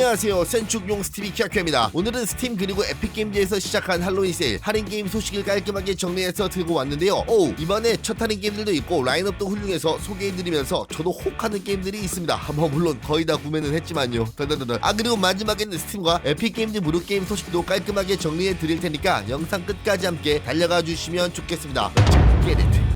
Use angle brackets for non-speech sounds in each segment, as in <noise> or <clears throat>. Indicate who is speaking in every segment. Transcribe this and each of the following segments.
Speaker 1: 안녕하세요. 센축용 스티비 키아큐입니다. 오늘은 스팀 그리고 에픽게임즈에서 시작한 할로윈 세일 할인 게임 소식을 깔끔하게 정리해서 들고 왔는데요. 오 이번에 첫 할인 게임들도 있고 라인업도 훌륭해서 소개해드리면서 저도 혹하는 게임들이 있습니다. 뭐 물론 거의 다 구매는 했지만요. 더더더더. 아 그리고 마지막에는 스팀과 에픽게임즈 무료게임 소식도 깔끔하게 정리해드릴 테니까 영상 끝까지 함께 달려가 주시면 좋겠습니다. Get it.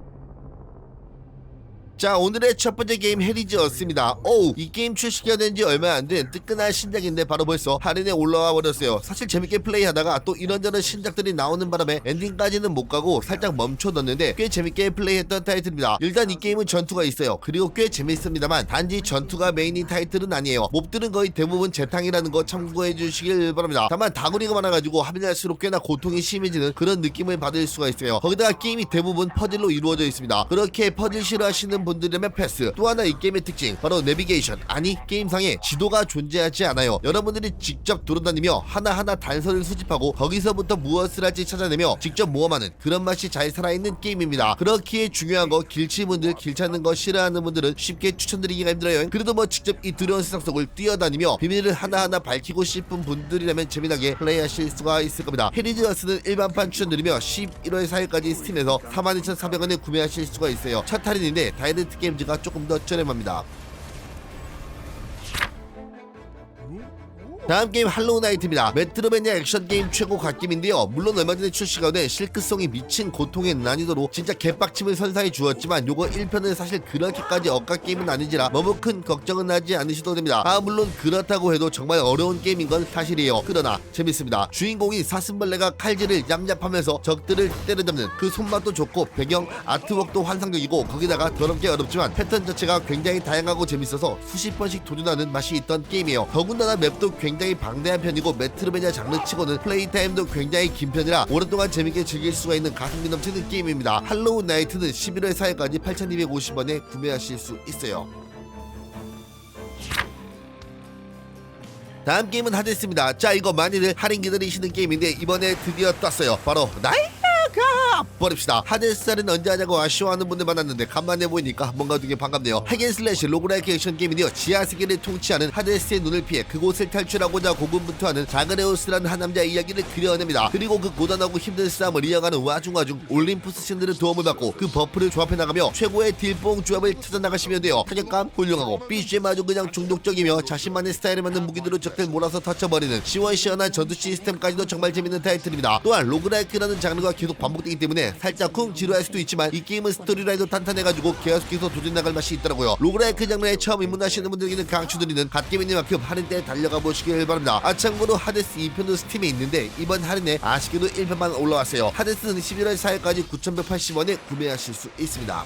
Speaker 1: 자 오늘의 첫 번째 게임 헤리즈였습니다. 오우 이 게임 출시가 된 지 얼마 안 된 뜨끈한 신작인데 바로 벌써 할인에 올라와 버렸어요. 사실 재밌게 플레이하다가 또 이런저런 신작들이 나오는 바람에 엔딩까지는 못 가고 살짝 멈춰뒀는데 꽤 재밌게 플레이했던 타이틀입니다. 일단 이 게임은 전투가 있어요. 그리고 꽤 재밌습니다만 단지 전투가 메인인 타이틀은 아니에요. 몹들은 거의 대부분 재탕이라는 거 참고해 주시길 바랍니다. 다만 다구리가 많아가지고 하면할수록 꽤나 고통이 심해지는 그런 느낌을 받을 수가 있어요. 거기다가 게임이 대부분 퍼즐로 이루어져 있습니다. 그렇게 퍼즐 싫어하시는 분 들이라면 패스. 또 하나 이 게임의 특징. 바로 내비게이션. 아니 게임상에 지도가 존재하지 않아요. 여러분들이 직접 돌아다니며 하나하나 단서를 수집하고 거기서부터 무엇을 할지 찾아내며 직접 모험하는 그런 맛이 잘 살아있는 게임입니다. 그렇기에 중요한 거 길치분들 길 찾는 거 싫어하는 분들은 쉽게 추천드리기가 힘들어요. 그래도 뭐 직접 이 두려운 세상 속을 뛰어다니며 비밀을 하나하나 밝히고 싶은 분들이라면 재미나게 플레이하실 수가 있을 겁니다. 헤리즈어스는 일반판 추천드리며 11월 4일까지 스팀에서 42,400원에 구매하실 수가 있어요. 첫 할인인데 다이 렉트 게임즈가 조금 더 저렴합니다 다음 게임 할로우 나이트입니다. 메트로베니아 액션 게임 최고 갓김인데요. 물론 얼마 전에 출시가 된 실크성이 미친 고통의 난이도로 진짜 개빡침을 선사해 주었지만 요거 1편은 사실 그렇게까지 억까 게임은 아니지라 너무 큰 걱정은 하지 않으셔도 됩니다. 아 물론 그렇다고 해도 정말 어려운 게임인 건 사실이에요. 그러나 재밌습니다. 주인공이 사슴벌레가 칼질을 얌얌하면서 적들을 때려잡는 그 손맛도 좋고 배경 아트웍도 환상적이고 거기다가 더럽게 어렵지만 패턴 자체가 굉장히 다양하고 재밌어서 수십 번씩 도전하는 맛이 있던 게임이에요. 더군다나 맵도 굉장히 방대한 편이고 메트로베니아 장르치고는 플레이 타임도 굉장히 긴 편이라 오랫동안 재밌게 즐길 수가 있는 가성비 넘치는 게임입니다. 할로우 나이트는 11월 4일까지 8,250원에 구매하실 수 있어요. 다음 게임은 하데스입니다. 자 이거 많이들 할인 기다리시는 게임인데 이번에 드디어 떴어요. 바로 나이가 버립시다. 하데스는 언제 하냐고 아쉬워하는 분들 많았는데 간만에 보이니까 뭔가 되게 반갑네요. 핵앤슬래시 로그라이크 액션 게임인데요. 지하 세계를 통치하는 하데스의 눈을 피해 그곳을 탈출하고자 고군분투하는 자그레우스라는 한 남자의 이야기를 그려냅니다. 그리고 그 고단하고 힘든 싸움을 이어가는 와중와중 올림푸스 신들의 도움을 받고 그 버프를 조합해 나가며 최고의 딜뽕 조합을 찾아 나가시면 돼요. 타격감 훌륭하고 BGM 아주 그냥 중독적이며 자신만의 스타일에 맞는 무기들로 적들 몰아서 터쳐버리는 시원시원한 전투 시스템까지도 정말 재밌는 타이틀입니다. 또한 로그라이크라는 장르가 계속 반복되기 때문에 살짝 쿵 지루할 수도 있지만 이 게임은 스토리라인도 탄탄해가지고 계속해서 도전 나갈 맛이 있더라고요. 로그라이크 장르에 처음 입문하시는 분들에게는 강추드리는 갓게임이니만큼 할인 때 달려가 보시길 바랍니다. 아 참고로 하데스 2편도 스팀에 있는데 이번 할인에 아쉽게도 1편만 올라왔어요. 하데스는 11월 4일까지 9,180원에 구매하실 수 있습니다.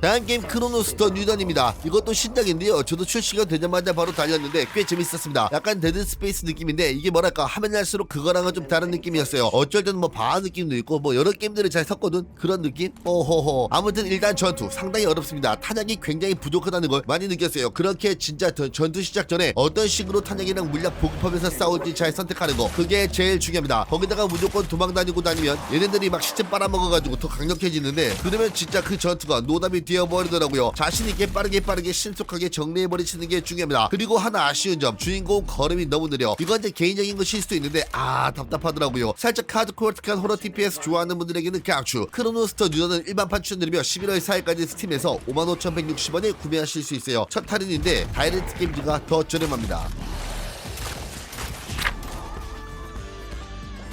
Speaker 1: 다음 게임 크로노스 더 뉴던입니다. 이것도 신작인데요. 저도 출시가 되자마자 바로 달렸는데 꽤 재밌었습니다. 약간 데드 스페이스 느낌인데 이게 뭐랄까 하면 할수록 그거랑은 좀 다른 느낌이었어요. 어쩔 때는 뭐 바하 느낌도 있고 뭐 여러 게임들을 잘 섞거든 그런 느낌? 오호호. 아무튼 일단 전투 상당히 어렵습니다. 탄약이 굉장히 부족하다는 걸 많이 느꼈어요. 그렇게 진짜 더- 전투 시작 전에 어떤 식으로 탄약이랑 물약 보급하면서 싸울지 잘 선택하는 거 그게 제일 중요합니다. 거기다가 무조건 도망 다니고 다니면 얘네들이 막 시체 빨아먹어가지고 더 강력해지는데 그러면 진짜 그 전투가 노답이 되어버리더라고요. 자신있게 빠르게 빠르게 신속하게 정리해버리시는 게 중요합니다. 그리고 하나 아쉬운 점 주인공 걸음이 너무 느려. 이건 제 개인적인 것일 수도 있는데 아 답답하더라고요. 살짝 카드코어틱한 호러 TPS 좋아하는 분들에게는 강추. 크로노스터 뉴저는 일반판 추천드리며 11월 4일까지 스팀에서 55,160원에 구매하실 수 있어요. 첫 할인인데 다이렉트 게임즈가 더 저렴합니다.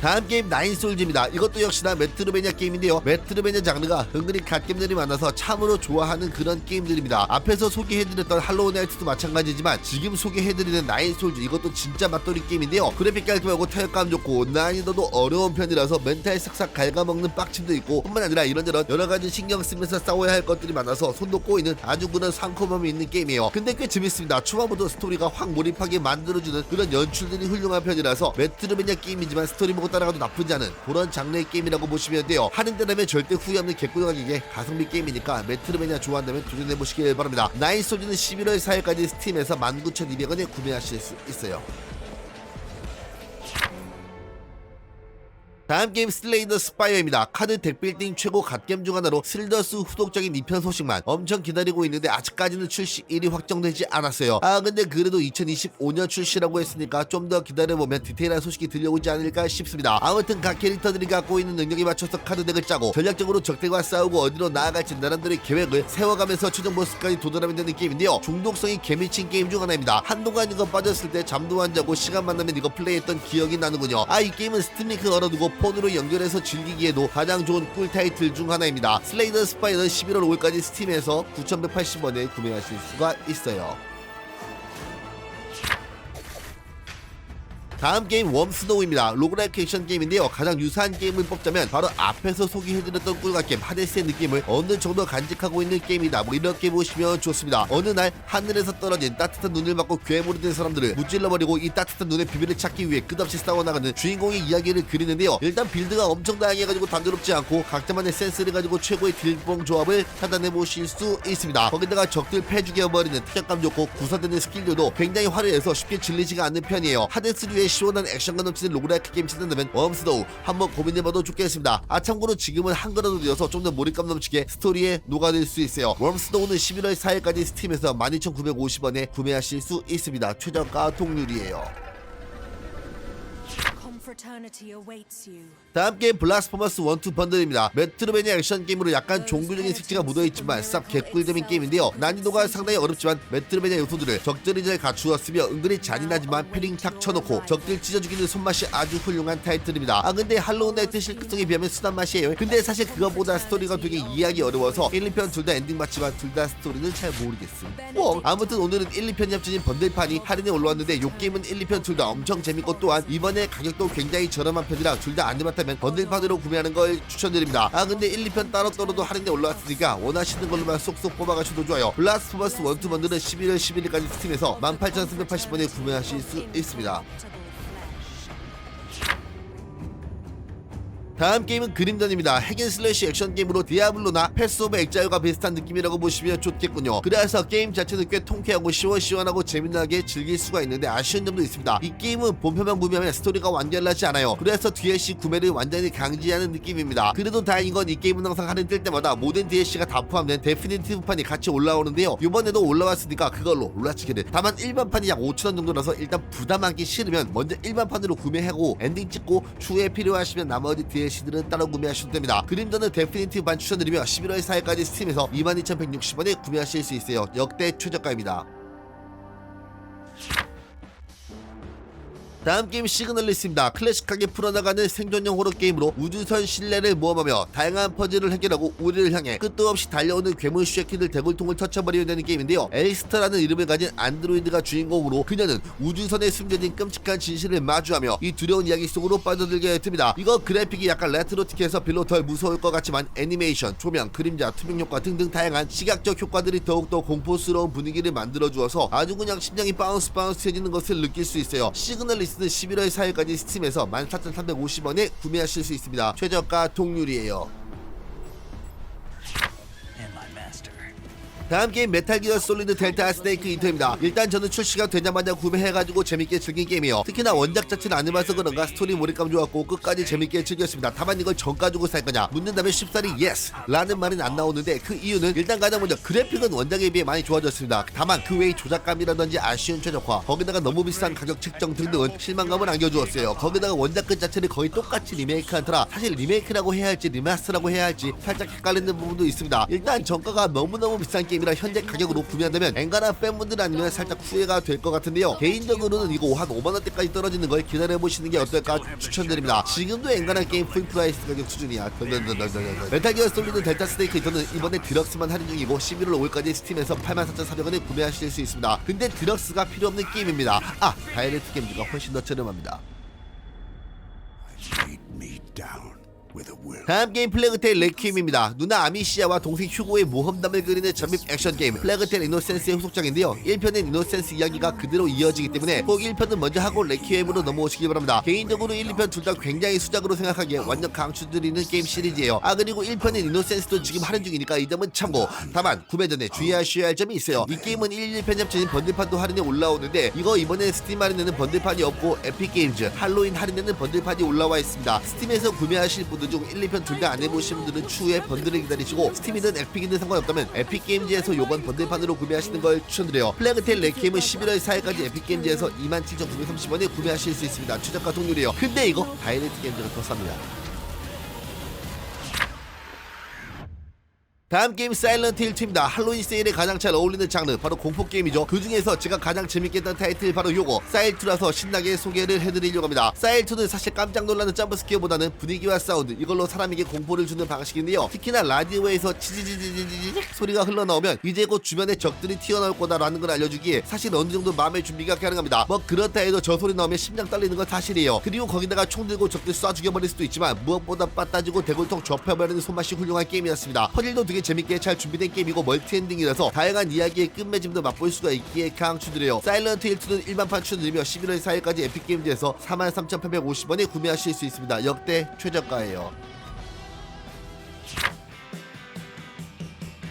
Speaker 1: 다음 게임 나인솔즈입니다. 이것도 역시나 메트로베니아 게임인데요. 메트로베니아 장르가 은근히 갓겜들이 많아서 참으로 좋아하는 그런 게임들입니다. 앞에서 소개해드렸던 할로우 나이트도 마찬가지지만 지금 소개해드리는 나인솔즈 이것도 진짜 맛돌이 게임인데요. 그래픽 깔끔하고 타격감 좋고 난이도도 어려운 편이라서 멘탈 싹싹 갉아먹는 빡침도 있고 뿐만 아니라 이런저런 여러가지 신경 쓰면서 싸워야 할 것들이 많아서 손도 꼬이는 아주 그런 상콤함이 있는 게임이에요. 근데 꽤 재밌습니다. 초반부터 스토리가 확 몰입하게 만들어주는 그런 연출들이 훌륭한 편이라서 메트로베니아 게임이지만 스토리 보고 따라가도 나쁘지 않은 그런 장르의 게임이라고 보시면 돼요. 하는 때라면 절대 후회 없는 개꿀 가격에 가성비 게임이니까 메트로베니아 좋아한다면 도전해보시길 바랍니다. 나인 소즈는 11월 4일까지 스팀에서 19,200원에 구매하실 수 있어요. 다음 게임 슬레이더 스파이어입니다. 카드 덱빌딩 최고 갓겜 중 하나로 슬더스 후속적인 2편 소식만 엄청 기다리고 있는데 아직까지는 출시일이 확정되지 않았어요. 아 근데 그래도 2025년 출시라고 했으니까 좀 더 기다려보면 디테일한 소식이 들려오지 않을까 싶습니다. 아무튼 각 캐릭터들이 갖고 있는 능력에 맞춰서 카드 덱을 짜고 전략적으로 적들과 싸우고 어디로 나아갈지 나름대로의 계획을 세워가면서 최종 보스까지 도달하면 되는 게임인데요. 중독성이 개미친 게임 중 하나입니다. 한동안 이거 빠졌을 때 잠도 안 자고 시간 만나면 이거 플레이했던 기억이 나는군요. 아 이 게임은 스팀 링크 걸어두고 폰으로 연결해서 즐기기에도 가장 좋은 꿀 타이틀 중 하나입니다. 슬레이더 스파이는 11월 5일까지 스팀에서 9,180원에 구매하실 수가 있어요. 다음 게임 웜스노우입니다. 로그라이크 액션 게임인데요. 가장 유사한 게임을 뽑자면 바로 앞에서 소개해드렸던 꿀같 게임 하데스의 느낌을 어느 정도 간직하고 있는 게임이다. 뭐 이렇게 보시면 좋습니다. 어느 날 하늘에서 떨어진 따뜻한 눈을 받고 괴물이 된 사람들을 무찔러버리고 이 따뜻한 눈의 비밀을 찾기 위해 끝없이 싸워나가는 주인공의 이야기를 그리는데요. 일단 빌드가 엄청 다양해가지고 단조롭지 않고 각자만의 센스를 가지고 최고의 딜봉 조합을 찾아내 보실 수 있습니다. 거기다가 적들 패 죽여버리는 타격감 좋고 구사되는 스킬들도 굉장히 화려해서 쉽게 질리지가 않는 편이에요. 하데스류의 시원한 액션과 넘치는 로그라이크 게임 찾는다면 웜스도우 한번 고민해봐도 좋겠습니다. 아 참고로 지금은 한글화도 되어서 좀 더 몰입감 넘치게 스토리에 녹아들 수 있어요. 웜스도우는 11월 4일까지 스팀에서 12,950원에 구매하실 수 있습니다. 최저가 동률이에요. 다음 게임 블라스포머스 1, 2 번들입니다. 메트로베니아 액션 게임으로 약간 종교적인 색채가 묻어있지만 쌉 개꿀잼인 게임인데요. 난이도가 상당히 어렵지만 메트로베니아 요소들을 적절히 잘 갖추었으며 은근히 잔인하지만 패링 탁 쳐놓고 적들 찢어 죽이는 손맛이 아주 훌륭한 타이틀입니다. 아 근데 할로우 나이트 실크성에 비하면 순한 맛이에요. 근데 사실 그것보다 스토리가 되게 이해하기 어려워서 1, 2편 둘 다 엔딩 맞지만 둘 다 스토리는 잘 모르겠음. 뭐 아무튼 오늘은 1, 2편이 합쳐진 번들판이 할인에 올라왔는데 요 게임은 1, 2편 둘 다 엄청 재밌고 또한 이번에 가격도 굉장히 저렴한 편이라 둘 다 안 해봤다면 번들판으로 구매하는 걸 추천드립니다. 아 근데 1, 2편 따로 떨어도 할인에 올라왔으니까 원하시는 걸로만 쏙쏙 뽑아가셔도 좋아요. 블라스포머스 1, 2 번들은 11월 11일까지 스팀에서 18,380원에 구매하실 수 있습니다. 다음 게임은 그림전입니다. 핵앤슬래시 액션 게임으로 디아블로나 패스 오브 엑자일과 비슷한 느낌이라고 보시면 좋겠군요. 그래서 게임 자체는 꽤 통쾌하고 시원시원하고 재미나게 즐길 수가 있는데 아쉬운 점도 있습니다. 이 게임은 본편만 구매하면 스토리가 완결나지 않아요. 그래서 DLC 구매를 완전히 강제하는 느낌입니다. 그래도 다행인 건 이 게임은 항상 할인 뜰 때마다 모든 DLC가 다 포함된 데피니티브판이 같이 올라오는데요. 이번에도 올라왔으니까 그걸로 올라치기를. 다만 일반판이 약 5천원 정도라서 일단 부담하기 싫으면 먼저 일반판으로 구매하고 엔딩 찍고 추후에 필요하시면 나머지 DLC 들은 따로 구매하셔도 됩니다. 그림전은 데피니티브 반 추천드리며 11월 4일까지 스팀에서 22,160원에 구매하실 수 있어요. 역대 최저가입니다. 다음 게임 시그널리스입니다. 클래식하게 풀어나가는 생존형 호러 게임으로 우주선 신뢰를 모험하며 다양한 퍼즐을 해결하고 우리를 향해 끝도 없이 달려오는 괴물 쉐키들 대굴통을 터쳐버리려 되는 게임인데요. 엘스터라는 이름을 가진 안드로이드가 주인공으로 그녀는 우주선에 숨겨진 끔찍한 진실을 마주하며 이 두려운 이야기 속으로 빠져들게 됩니다. 이거 그래픽이 약간 레트로틱해서 별로 덜 무서울 것 같지만 애니메이션, 조명, 그림자, 투명 효과 등등 다양한 시각적 효과들이 더욱더 공포스러운 분위기를 만들어 주어서 아주 그냥 심장이 바운스 바운스해지는 것을 느낄 수 있어요. 시그널리스 는 11월 4일까지 스팀에서 14,350원에 구매하실 수 있습니다. 최저가 동률이에요. 다음 게임 메탈 기어 솔리드 델타 스네이크 인터입니다. 일단 저는 출시가 되자마자 구매해가지고 재밌게 즐긴 게임이에요. 특히나 원작 자체를 안 해봐서 그런가 스토리 몰입감 좋았고 끝까지 재밌게 즐겼습니다. 다만 이걸 정 가지고 살 거냐 묻는다면 쉽사리 예스 라는 말은 안 나오는데 그 이유는 일단 가장 먼저 그래픽은 원작에 비해 많이 좋아졌습니다. 다만 그 외의 조작감이라든지 아쉬운 최적화 거기다가 너무 비싼 가격 책정 등등은 실망감을 안겨주었어요. 거기다가 원작 그 자체를 거의 똑같이 리메이크한 터라 사실 리메이크라고 해야 할지 리마스터라고 해야 할지 살짝 헷갈리는 부분도 있습니다. 일단 정가가 너무너무 비싼 게임 이라 현재 가격으로 구매한다면 엔가나 팬분들 아니면 살짝 후회가 될 것 같은데요. 개인적으로는 이거 한 5만원대까지 떨어지는 걸 기다려보시는 게 어떨까 추천드립니다. 지금도 엔가나 게임 풀 프라이스 가격 수준이야. 덜덜덜덜덜덜. 메탈 기어 솔리드 델타 스테이크 저는 이번에 디럭스만 할인 중이고 11월 5일까지 스팀에서 84,400원에 구매하실 수 있습니다. 근데 디럭스가 필요 없는 게임입니다. 아, 다이렉트 게임즈가 훨씬 더 저렴합니다.
Speaker 2: down
Speaker 1: 다음 게임 플래그테일 레퀴엠입니다. 누나 아미시아와 동생 휴고의 모험담을 그리는 잠입 액션 게임 플래그테일 이노센스의 후속작인데요. 1편은 이노센스 이야기가 그대로 이어지기 때문에 꼭 1편은 먼저 하고 레퀴엠으로 넘어오시기 바랍니다. 개인적으로 1, 2편 둘 다 굉장히 수작으로 생각하기에 완전 강추드리는 게임 시리즈예요. 아 그리고 1편은 이노센스도 지금 할인 중이니까 이 점은 참고. 다만 구매 전에 주의하셔야 할 점이 있어요. 이 게임은 1, 1편 합쳐진 번들판도 할인에 올라오는데 이거 이번에 스팀 할인에는 번들판이 없고 에픽 게임즈 할로윈 할인에는 번들판이 올라와 있습니다. 스팀에서 구매하실 분들 중 1, 2편 둘 다 안 해보신 분들은 추후에 번들을 기다리시고 스팀이든 에픽이든 상관없다면 에픽 게임즈에서 요번 번들판으로 구매하시는 걸 추천드려요. 플래그테일 레게임은 11월 4일까지 에픽 게임즈에서 27,930원에 구매하실 수 있습니다. 최저가 동률이에요. 근데 이거 다이렉트 게임즈가 더 쌉니다. 다음 게임 사일런트 힐 2입니다. 할로윈 세일에 가장 잘 어울리는 장르 바로 공포 게임이죠. 그 중에서 제가 가장 재밌게 했던 타이틀 바로 요거 사일 2라서 신나게 소개를 해드리려고 합니다. 사일 2는 사실 깜짝 놀라는 점프 스퀘어보다는 분위기와 사운드 이걸로 사람에게 공포를 주는 방식인데요. 특히나 라디오에서 치지지지지지 소리가 흘러나오면 이제 곧 주변에 적들이 튀어나올 거다라는 걸 알려주기에 사실 어느 정도 마음의 준비가 가능합니다. 뭐 그렇다 해도 저 소리 나오면 심장 떨리는 건 사실이에요. 그리고 거기다가 총 들고 적들 쏴 죽여버릴 수도 있지만 무엇보다 빠따지고 대골통 접혀버리는 손맛이 훌륭한 게임이었습니다. 퍼즐도 되게 재밌게 잘 준비된 게임이고 멀티 엔딩이라서 다양한 이야기의 끝맺음도 맛볼 수가 있기에 강추드려요. 사일런트 힐2는 일반판 추천드리며 11월 4일까지 에픽게임즈에서 43,850원에 구매하실 수 있습니다. 역대 최저가예요.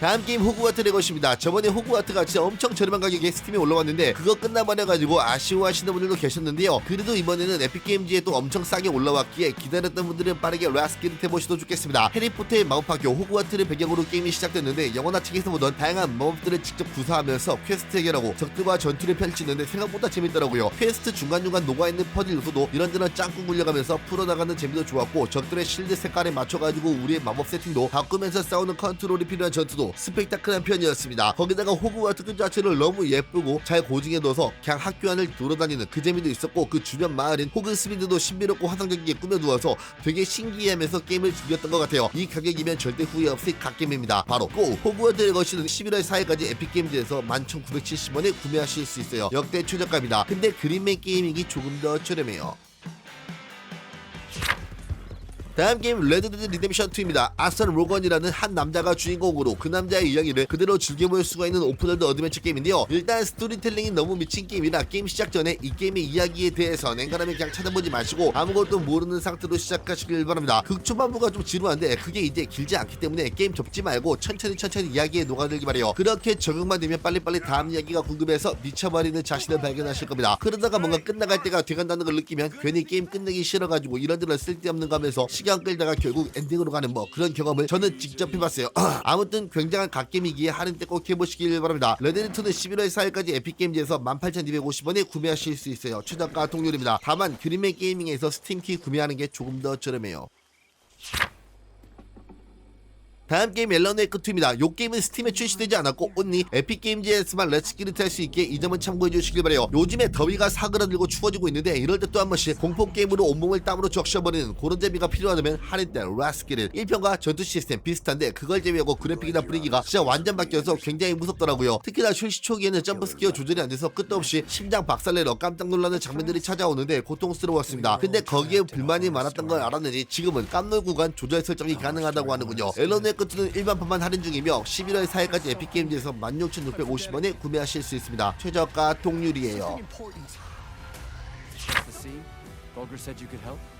Speaker 1: 다음 게임 호그와트 레거시입니다. 저번에 호그와트가 진짜 엄청 저렴한 가격에 스팀에 올라왔는데 그거 끝나버려가지고 아쉬워하시는 분들도 계셨는데요. 그래도 이번에는 에픽게임즈에 또 엄청 싸게 올라왔기에 기다렸던 분들은 빠르게 라스키를 해보셔도 좋겠습니다. 해리포터의 마법학교 호그와트를 배경으로 게임이 시작됐는데 영화나 책에서 보던 다양한 마법들을 직접 구사하면서 퀘스트 해결하고 적들과 전투를 펼치는데 생각보다 재밌더라고요. 퀘스트 중간중간 녹아있는 퍼즐 요소도 이런저런 짱꿍 굴려가면서 풀어나가는 재미도 좋았고 적들의 실드 색깔에 맞춰가지고 우리의 마법 세팅도 바꾸면서 싸우는 컨트롤이 필요한 전투도 스펙타클한 편이었습니다. 거기다가 호그와트 그 자체를 너무 예쁘고 잘 고증해둬서 그냥 학교 안을 돌아다니는 그 재미도 있었고 그 주변 마을인 호그스미드도 신비롭고 환상적이게 꾸며두어서 되게 신기해하면서 게임을 즐겼던 것 같아요. 이 가격이면 절대 후회 없을 갓게임입니다. 바로 고! 호그와트 레거시는 11월 4일까지 에픽게임즈에서 11,970원에 구매하실 수 있어요. 역대 최저가입니다. 근데 그린맨 게이밍이 조금 더 저렴해요. 다음 게임 레드데드 리뎀션 2입니다. 아선 로건이라는 한 남자가 주인공으로 그 남자의 이야기를 그대로 즐겨볼 수가 있는 오픈월드 어드벤처 게임인데요. 일단 스토리텔링이 너무 미친 게임이라 게임 시작 전에 이 게임의 이야기에 대해서 냉간하게 그냥 찾아보지 마시고 아무것도 모르는 상태로 시작하시길 바랍니다. 극 초반부가 좀 지루한데 그게 이제 길지 않기 때문에 게임 접지 말고 천천히 천천히 이야기에 녹아들기 바래요. 그렇게 적응만 되면 빨리빨리 다음 이야기가 궁금해서 미쳐버리는 자신을 발견하실 겁니다. 그러다가 뭔가 끝나갈 때가 돼간다는 걸 느끼면 괜히 게임 끝내기 싫어가지고 이런저런 쓸데없는 거 하면서 시간 끌다가 결국 엔딩으로 가는 뭐 그런 경험을 저는 직접 해봤어요. <clears throat> 아무튼 굉장한 갓게임이기에 할인 때 꼭 해보시길 바랍니다. 레드리투는 11월 4일까지 에픽게임즈에서 18,250원에 구매하실 수 있어요. 최저가 동률입니다. 다만 그림의 게이밍에서 스팀키 구매하는 게 조금 더 저렴해요. 다음 게임 앨런의 끝입니다. 요 게임은 스팀에 출시되지 않았고 온리 에픽 게임즈에서만 렛츠기를 탈수 있게 이 점은 참고해 주시길 바래요. 요즘에 더위가 사그라들고 추워지고 있는데 이럴 때 또 한 번씩 공포 게임으로 온몸을 땀으로 적셔버리는 그런 재미가 필요하다면 할인 때 라스키를 1편과 전투 시스템 비슷한데 그걸 제외하고 그래픽이나 분위기가 진짜 완전 바뀌어서 굉장히 무섭더라고요. 특히나 출시 초기에는 점프 스퀘어 조절이 안 돼서 끝도 없이 심장 박살내러 깜짝 놀라는 장면들이 찾아오는데 고통스러웠습니다. 근데 거기에 불만이 많았던 걸 알았느니 지금은 깜놀 구간 조절 설정이 가능하다고 하는군요. 앨런의 끝은 일반 판만 할인 중이며 11월 4일까지 에픽게임즈에서 16,650원에 구매하실 수 있습니다. 최저가 동률이에요.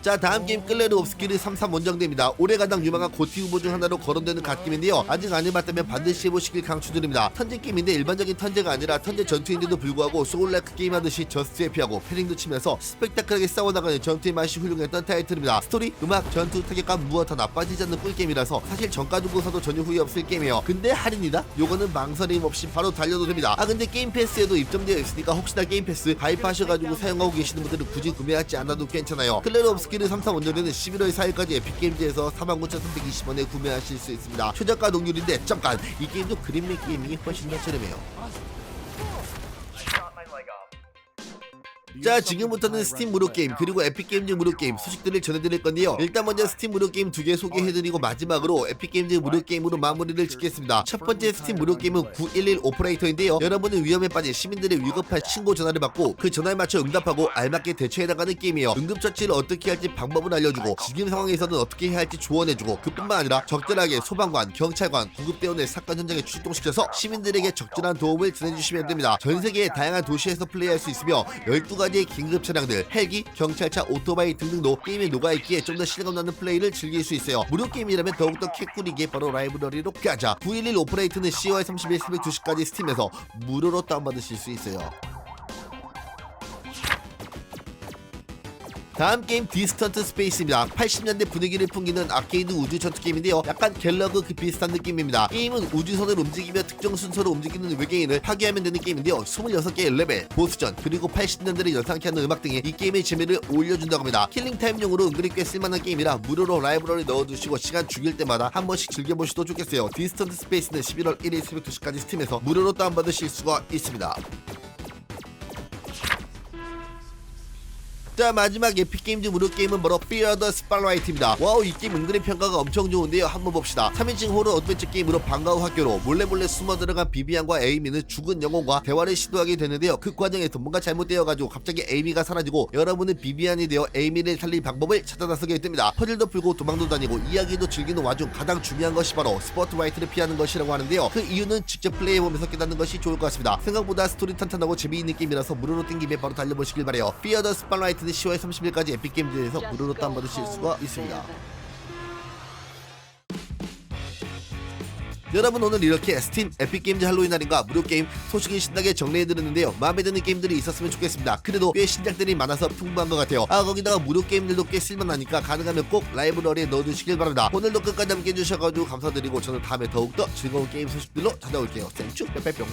Speaker 1: 자 다음 게임 클레르 옵스키르 33 원정대입니다. 올해 가장 유망한 고티 후보 중 하나로 거론되는 갓게임인데요. 아직 안 해봤다면 반드시 해보시길 강추드립니다. 턴제 게임인데 일반적인 턴제가 아니라 턴제 전투인데도 불구하고 소울라이크 게임 하듯이 저스트에 피하고 패링도 치면서 스펙타클하게 싸워나가는 전투의 맛이 훌륭했던 타이틀입니다. 스토리, 음악, 전투, 타격감 무엇 하나 빠지지 않는 꿀게임이라서 사실 정가 주고 사도 전혀 후회 없을 게임이에요. 근데 할인이다? 요거는 망설임 없이 바로 달려도 됩니다. 아 근데 게임 패스에도 입점되어 있으니까 혹시나 게임 패스 가입하셔가지고 사용하고 계시는 분들은 굳이 구매하지 않아도 괜찮아요. 클레르 옵스키르 33 원정대는 11월 4일까지 에픽게임즈에서 49,320원에 구매하실 수 있습니다. 최저가 동률인데 잠깐 이 게임도 그린맥 게이밍이 훨씬 더 저렴해요. 자 지금부터는 스팀 무료 게임 그리고 에픽 게임즈 무료 게임 소식들을 전해드릴 건데요. 일단 먼저 스팀 무료 게임 두 개 소개해드리고 마지막으로 에픽 게임즈 무료 게임으로 마무리를 짓겠습니다. 첫 번째 스팀 무료 게임은 911 오퍼레이터인데요. 여러분은 위험에 빠진 시민들의 위급한 신고 전화를 받고 그 전화에 맞춰 응답하고 알맞게 대처해나가는 게임이에요. 응급처치를 어떻게 할지 방법을 알려주고 지금 상황에서는 어떻게 해야 할지 조언해주고 그뿐만 아니라 적절하게 소방관 경찰관 구급대원을 사건 현장에 출동시켜서 시민들에게 적절한 도움을 전해주시면 됩니다. 전 세계의 다양한 도시에서 플레이할 수 있으며 12가지 의 긴급 차량들, 헬기, 경찰차, 오토바이 등등도 게임에 녹아있기에 좀 더 실감 나는 플레이를 즐길 수 있어요. 무료 게임이라면 더욱더 캣꾸리게 바로 라이브러리로 가자. 911 오퍼레이트는 10월 30일 새벽 2시까지 스팀에서 무료로 다운받으실 수 있어요. 다음 게임 디스턴트 스페이스입니다. 80년대 분위기를 풍기는 아케이드 우주 전투 게임인데요. 약간 갤러그 그 비슷한 느낌입니다. 게임은 우주선을 움직이며 특정 순서로 움직이는 외계인을 파괴하면 되는 게임인데요. 26개의 레벨, 보스전, 그리고 80년대를 연상케 하는 음악 등이 이 게임의 재미를 올려준다고 합니다. 킬링타임용으로 은근히 꽤 쓸만한 게임이라 무료로 라이브러리 넣어두시고 시간 죽일 때마다 한 번씩 즐겨보셔도 좋겠어요. 디스턴트 스페이스는 11월 1일 새벽 2시까지 스팀에서 무료로 다운받으실 수가 있습니다. 자 마지막 에픽 게임즈 무료 게임은 바로 the Spotlight입니다. 와우 이 게임 은근히 평가가 엄청 좋은데요. 한번 봅시다. 3인칭 호러 어드벤처 게임으로 방과후 학교로 몰래 몰래 숨어 들어간 비비안과 에이미는 죽은 영혼과 대화를 시도하게 되는데요. 그 과정에서 뭔가 잘못되어가지고 갑자기 에이미가 사라지고 여러분은 비비안이 되어 에이미를 살릴 방법을 찾아 나서게 됩니다. 퍼즐도 풀고 도망도 다니고 이야기도 즐기는 와중 가장 중요한 것이 바로 스포트라이트를 피하는 것이라고 하는데요. 그 이유는 직접 플레이해보면서 깨닫는 것이 좋을 것 같습니다. 생각보다 스토리 탄탄하고 재미있는 게임이라서 무료로 땡김에 바로 달려보시길 바래요. Fear Spotlight는 10월 30일까지 에픽게임즈에서 무료로 다운받으실 수가 있습니다. 여러분 오늘 이렇게 스팀 에픽게임즈 할로윈 할인과 무료 게임 소식을 신나게 정리해드렸는데요. 마음에 드는 게임들이 있었으면 좋겠습니다. 그래도 꽤 신작들이 많아서 풍부한 것 같아요. 아 거기다가 무료 게임들도 꽤 쓸만하니까 가능하면 꼭 라이브러리에 넣어두시길 바랍니다. 오늘도 끝까지 함께 해주셔가지고 감사드리고 저는 다음에 더욱더 즐거운 게임 소식들로 찾아올게요. 생추 빼빼뿅